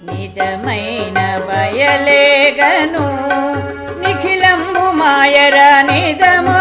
నిజమైన బయలేగను నిఖిలంబు మాయర నిజము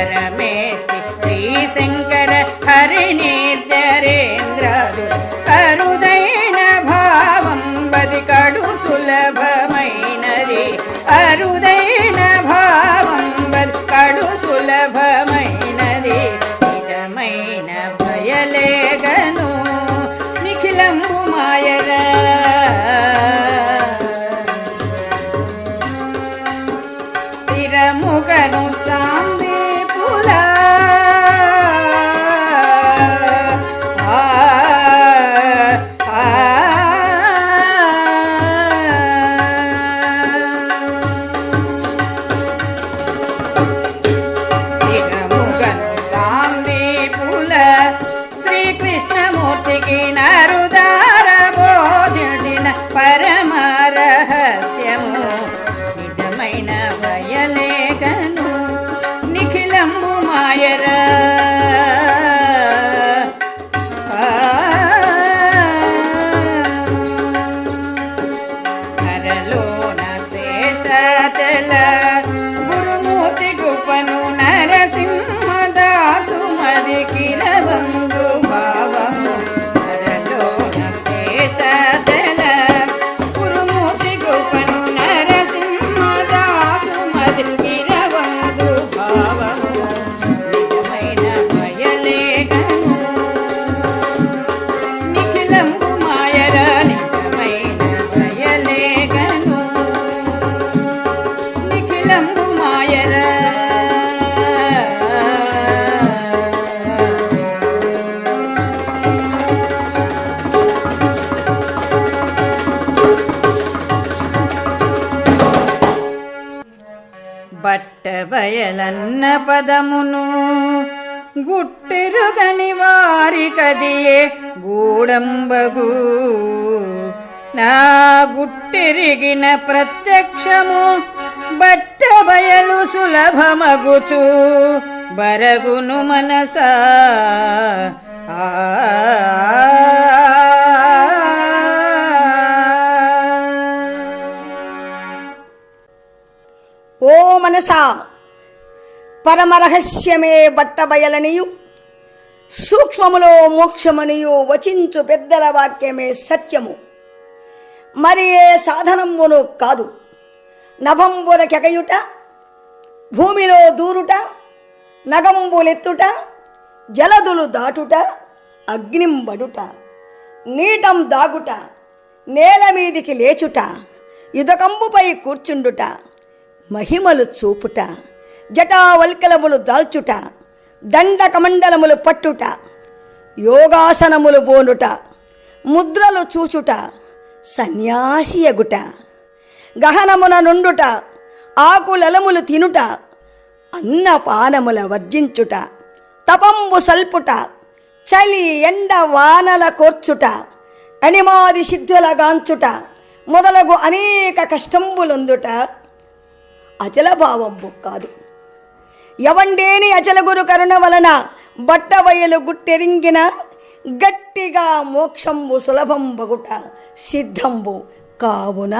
నిర్జరేంద్రాదుల పరమేశ్వరి శ్రీ శంకర హరి నిర్జరేంద్రాదుల అరుదైన భావం బది కడు సులభమైనది. అరుదైన భావం బది కడు సులభమైనది. నిజమైన భయలేగను నిఖిలంబు మాయరా. ముఖను సాంబ బోధించిన పరమ రహస్యము నిజమైన వయలేగను నిఖిలంబు మాయరా నరలోన శేషతల బట్ట బయలన్న పదమును గుట్టెరుగని వారి కదియే గూడంబగు. నా గుట్టెరిగిన ప్రత్యక్షము బట్ట బయలు సులభమగుచు బరగును మనసా. ఆ మనస పరమరహస్యమే బట్టబయలనియు. సూక్ష్మములో మోక్షమనియు. వచించు పెద్దల వాక్యమే సత్యము. మరి ఏ సాధనమును కాదు. నభంబుల కెగయుట భూమిలో దూరుట నగంబులెత్తుట జలదులు దాటుట అగ్నింబడుట నీటం దాగుట నేల మీదికి లేచుట యుధకంబుపై కూర్చుండుట. మహిమలు చూపుట జటావల్కలములు దాల్చుట దండకమండలములు పట్టుట యోగాసనములు బోనుట ముద్రలు చూచుట సన్యాసియగుట గహనమున నుండుట ఆకులలములు తినుట అన్నపానముల వర్జించుట తపంబు సల్పుట చలి ఎండ వానల కోర్చుట అనిమాది సిద్ధుల గాంచుట మొదలగు అనేక కష్టంబులుందుట. అచలభావంబు కాదు. ఎవండేని అచలగురు కరుణ వలన బట్టవయలు గుట్టెరింగిన గట్టిగా మోక్షంబు సులభంబగుట సిద్ధంబు కావున